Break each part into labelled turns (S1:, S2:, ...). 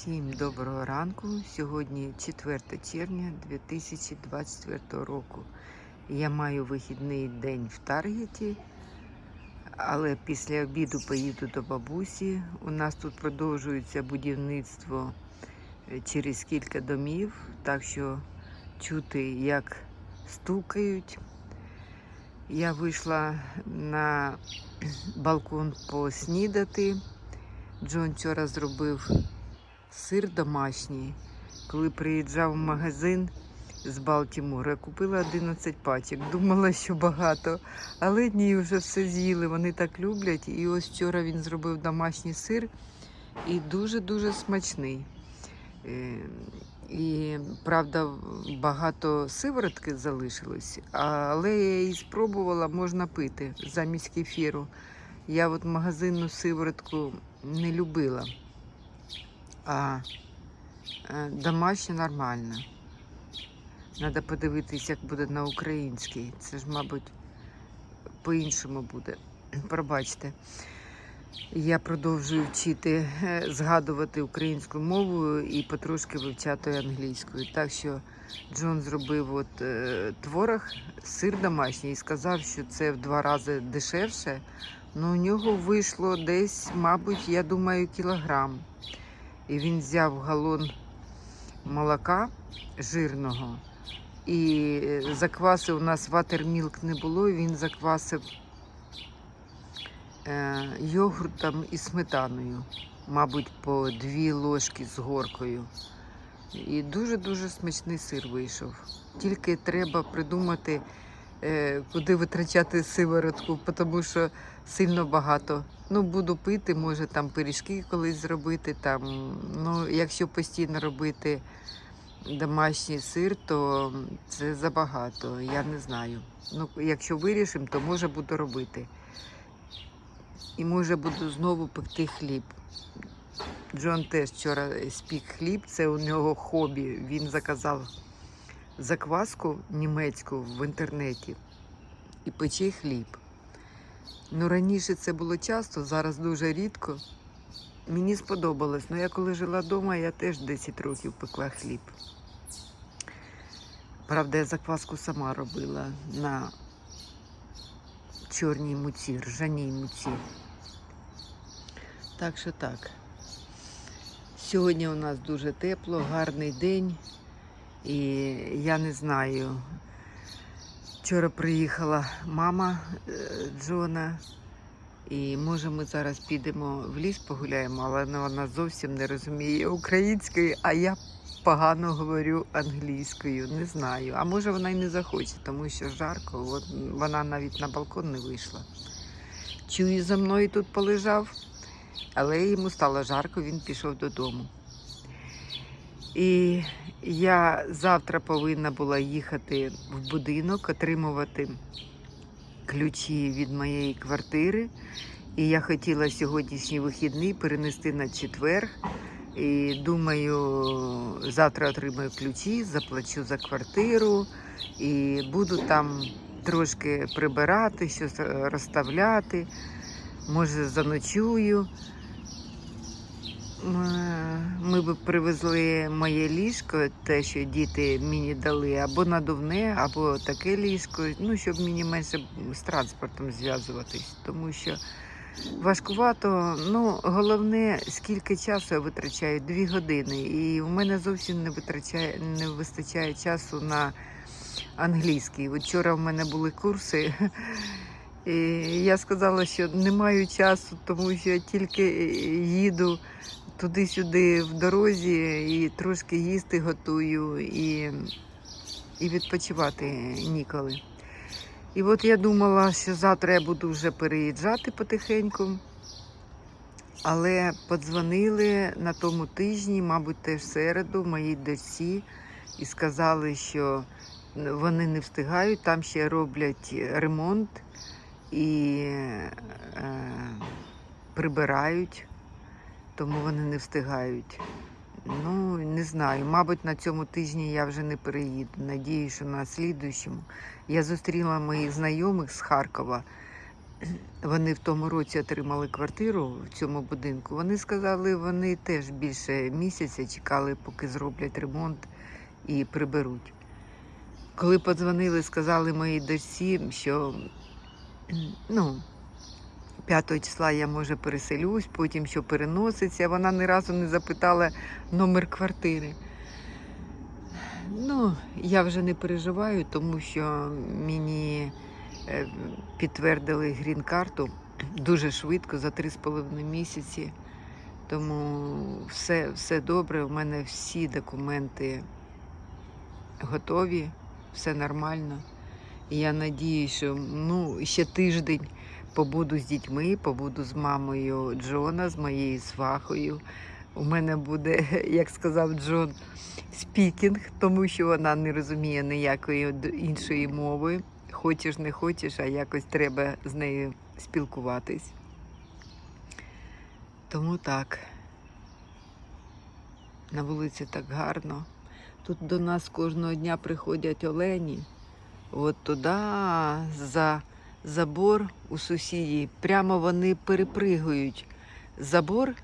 S1: Всім доброго ранку. Сьогодні 4 червня 2024 року. Я маю вихідний день в Таргеті, але після обіду поїду до бабусі. У нас тут продовжується будівництво е, через кілька домів, так що чути, як стукають. Я вийшла на балкон поснідати. Джон вчора зробив сир домашній. Коли приїжджав в магазин з Балтімора, купила 11 пачок. Думала, що багато, але ні, вже все з'їли. Вони так люблять. І ось вчора він зробив домашній сир і дуже-дуже смачний. Е, І правда, багато сиворотки залишилось, але я її спробувала, можна пити замість кефіру. Я от магазинну сиворотку не любила. А е, домашня нормальна. Треба подивитись, як буде на українській. Це ж, мабуть, по-іншому буде. Пробачте. Я продовжую вчити, е, згадувати українську мову і потрошки вивчати англійською. Так що Джон зробив от, е, творог, сир домашній і сказав, що це в два рази дешевше. Ну, у нього вийшло десь, мабуть, я думаю, кілограм. І він взяв галон молока жирного і е, заквасив, у нас ватермілк не було, і він заквасив е, йогуртом і сметаною, мабуть, по дві ложки з горкою. І дуже-дуже смачний сир вийшов. Тільки треба придумати, куди витрачати сиворотку, тому що сильно багато. Ну, буду пити, може там пиріжки колись зробити. Там. Ну, якщо постійно робити домашній сир, то це забагато. Я не знаю. Ну, якщо вирішимо, то може буду робити. І може буду знову пекти хліб. Джон теж вчора спік хліб, це у нього хобі. Він заказав закваску німецьку в інтернеті і пече хліб. Ну, раніше це було часто, зараз дуже рідко. Мені сподобалось. Ну, я коли жила вдома, я теж 10 років пекла хліб. Правда, я закваску сама робила на чорній муці, ржаній муці. Так що так. Сьогодні у нас дуже тепло, гарний день. І я не знаю. Вчора приїхала мама е, Джона, і може ми зараз підемо в ліс погуляємо, але вона зовсім не розуміє української, а я погано говорю англійською. Не знаю. А може вона й не захоче, тому що жарко. Вона навіть на балкон не вийшла. Чую, за мною тут полежав, але йому стало жарко, він пішов додому. І я завтра повинна була їхати в будинок, отримувати ключі від моєї квартири. І я хотіла сьогоднішній вихідний перенести на четвер. І думаю, завтра отримаю ключі, заплачу за квартиру і буду там трошки прибирати, щось розставляти. Може, заночую. Ми б привезли моє ліжко, те, що діти мені дали, або надувне, або таке ліжко, ну, щоб мені менше з транспортом зв'язуватись, тому що важкувато. Ну, головне, скільки часу я витрачаю, дві години. І у мене зовсім не витрачає, не вистачає часу на англійський. Вчора в мене були курси. І я сказала, що не маю часу, тому що я тільки їду туди-сюди в дорозі і трошки їсти готую, і, і відпочивати ніколи. І от я думала, що завтра я буду вже переїжджати потихеньку. Але подзвонили на тому тижні, мабуть, теж середу, моїй дочці, і сказали, що вони не встигають, там ще роблять ремонт і е, прибирають, тому вони не встигають. Ну, не знаю. Мабуть, на цьому тижні я вже не переїду. Надію, що на слідуючому. Я зустріла моїх знайомих з Харкова. вони в тому році отримали квартиру в цьому будинку. Вони сказали, вони теж більше місяця чекали, поки зроблять ремонт і приберуть. Коли подзвонили, сказали моїй дочці, що ну, 5 числа я може переселюсь, потім що переноситься. Вона ні разу не запитала номер квартири. Ну, я вже не переживаю, тому що мені е, підтвердили грін-карту дуже швидко, за 3,5 місяці. Тому все, все добре. У мене всі документи готові, все нормально. І я надію, що ну, ще тиждень побуду з дітьми, побуду з мамою Джона, з моєю свахою. У мене буде, як сказав Джон, спікінг, тому що вона не розуміє ніякої іншої мови. Хочеш, не хочеш, а якось треба з нею спілкуватись. Тому так. На вулиці так гарно. Тут до нас кожного дня приходять олені. От туди за забор у сусідів. Прямо вони перепригують забор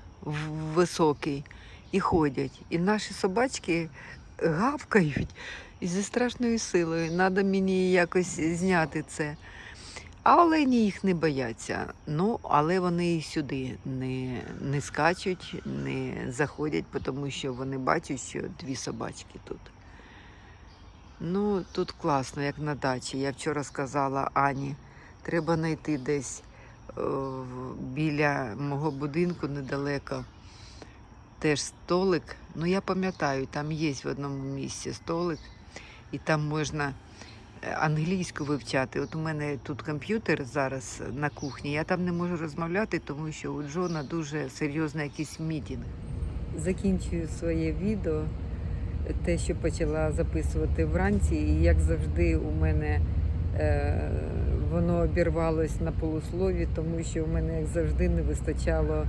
S1: високий і ходять. І наші собачки гавкають і зі страшною силою. Треба мені якось зняти це. А олені їх не бояться. Ну, але вони і сюди не, не скачуть, не заходять, тому що вони бачать, що дві собачки тут. Ну, тут класно, як на дачі. Я вчора сказала Ані, треба знайти десь е, біля мого будинку недалеко. Теж столик. Ну, я пам'ятаю, там є в одному місці столик, і там можна е, англійську вивчати. От у мене тут комп'ютер зараз на кухні. Я там не можу розмовляти, тому що у Джона дуже серйозний якийсь мітінг. Закінчую своє відео, те, що почала записувати вранці, і як завжди, у мене е, воно обірвалось на полуслові, тому що у мене, як завжди, не вистачало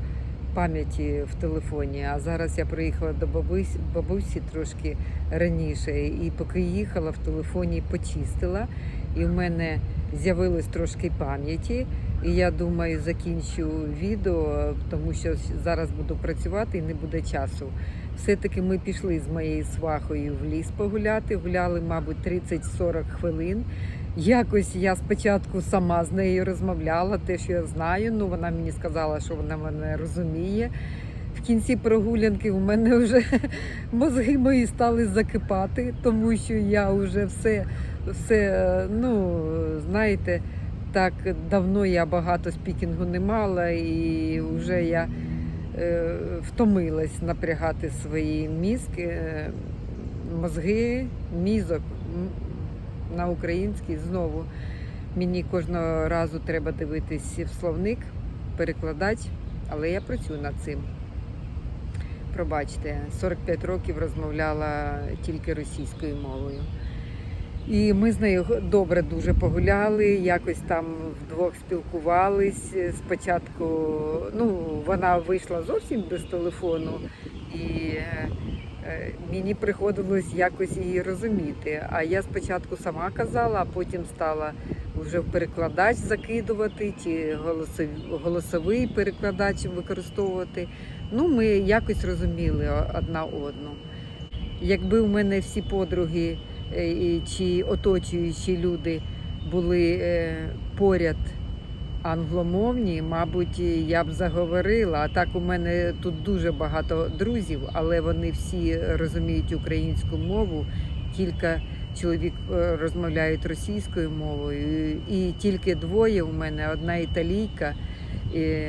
S1: пам'яті в телефоні. А зараз я приїхала до бабусі, бабусі трошки раніше, і поки їхала в телефоні, почистила. І в мене з'явилось трошки пам'яті. І я думаю, закінчу відео, тому що зараз буду працювати і не буде часу. Все-таки ми пішли з моєю свахою в ліс погуляти. Гуляли, мабуть, 30-40 хвилин. Якось я спочатку сама з нею розмовляла, те, що я знаю. Ну вона мені сказала, що вона мене розуміє. В кінці прогулянки у мене вже мозги мої стали закипати, тому що я вже все, все, ну знаєте, так давно я багато спікінгу не мала, і вже я е, втомилась напрягати свої мізки, е, мозги, мізок на український знову. Мені кожного разу треба дивитись в словник, перекладати, але я працюю над цим. Пробачте, 45 років розмовляла тільки російською мовою. І ми з нею добре дуже погуляли, якось там вдвох спілкувались. Спочатку ну, вона вийшла зовсім без телефону, і е, мені приходилось якось її розуміти. А я спочатку сама казала, а потім стала вже в перекладач закидувати, чи голосовий, перекладач використовувати. Ну, ми якось розуміли одна одну. Якби у мене всі подруги е, чи оточуючі люди були е, поряд англомовні, мабуть, я б заговорила. А так у мене тут дуже багато друзів, але вони всі розуміють українську мову. Кілька чоловік е, розмовляють російською мовою, і тільки двоє у мене: одна італійка і,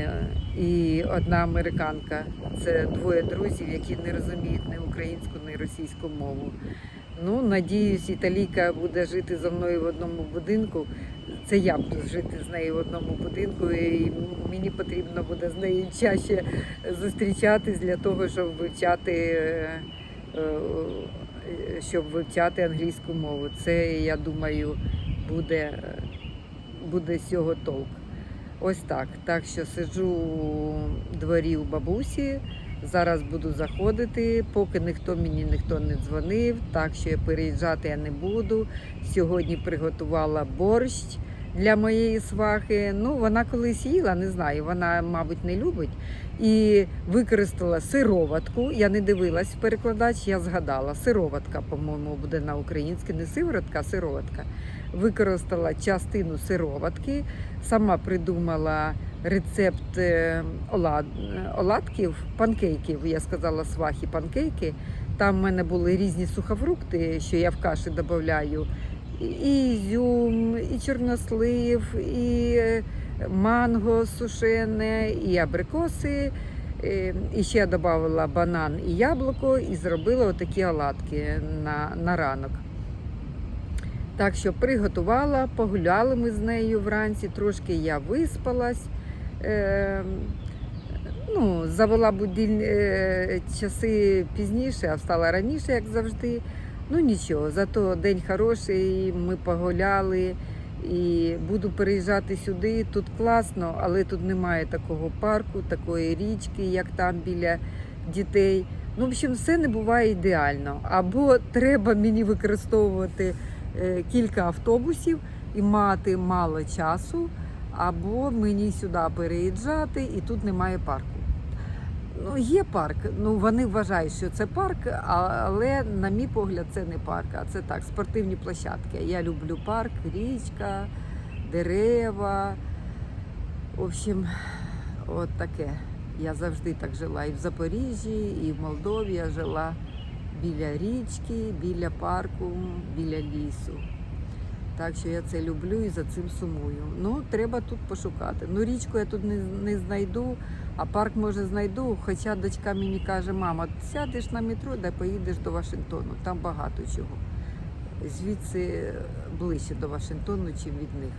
S1: і одна американка. Це двоє друзів, які не розуміють ні українську, ні російську мову. Ну, надіюсь, італійка буде жити зі мною в одному будинку. Це я буду жити з нею в одному будинку, і мені потрібно буде з нею чаще зустрічатись для того, щоб вивчати, е, е, щоб вивчати англійську мову. Це, я думаю, буде, буде з цього толк. Ось так. Так що сиджу у дворі у бабусі. Зараз буду заходити, поки ніхто мені ніхто не дзвонив, так що я переїжджати я не буду. Сьогодні приготувала борщ для моєї свахи. Ну, вона колись їла, не знаю, вона, мабуть, не любить. І використала сироватку. Я не дивилась перекладач, я згадала. Сироватка, по-моєму, буде на українське, не сиворотка, а сироватка. Використала частину сироватки, сама придумала рецепт е, олад, оладків, панкейків. Я сказала свахі панкейки. Там в мене були різні сухофрукти, що я в каші додаю. І ізюм, і чорнослив, і е, манго сушене, і абрикоси. Е, І ще додала банан і яблуко, і зробила отакі оладки на, на ранок. Так що приготувала, погуляли ми з нею вранці, трошки я виспалась. Е, ну, завела буділь е, часи пізніше, а встала раніше, як завжди. Ну нічого, зато день хороший, ми погуляли і буду переїжджати сюди. Тут класно, але тут немає такого парку, такої річки, як там біля дітей. Ну, в общем, все не буває ідеально. Або треба мені використовувати е, кілька автобусів і мати мало часу, або мені сюди переїжджати, і тут немає парку. Ну, є парк. Ну вони вважають, що це парк, але на мій погляд, це не парк, а це так, спортивні площадки. Я люблю парк, річка, дерева. В общем, от таке. Я завжди так жила і в Запоріжжі, і в Молдові я жила біля річки, біля парку, біля лісу. Так що я це люблю і за цим сумую. Ну, треба тут пошукати. Ну, річку я тут не, не знайду, а парк може знайду. Хоча дочка мені каже, мама, сядеш на метро, да поїдеш до Вашингтону. Там багато чого. Звідси ближче до Вашингтону, чим від них.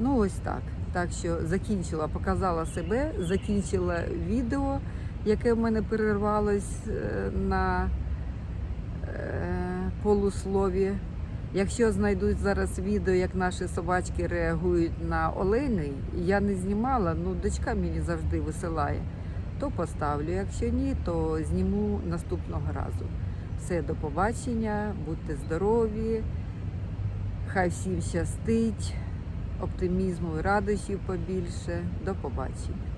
S1: Ну, ось так. Так що закінчила, показала себе, закінчила відео, яке в мене перервалось е, на е, полуслові. Якщо знайдуть зараз відео, як наші собачки реагують на оленей, я не знімала, ну дочка мені завжди висилає, то поставлю. Якщо ні, то зніму наступного разу. Все, до побачення, будьте здорові, хай всім щастить, оптимізму і радощів побільше. До побачення.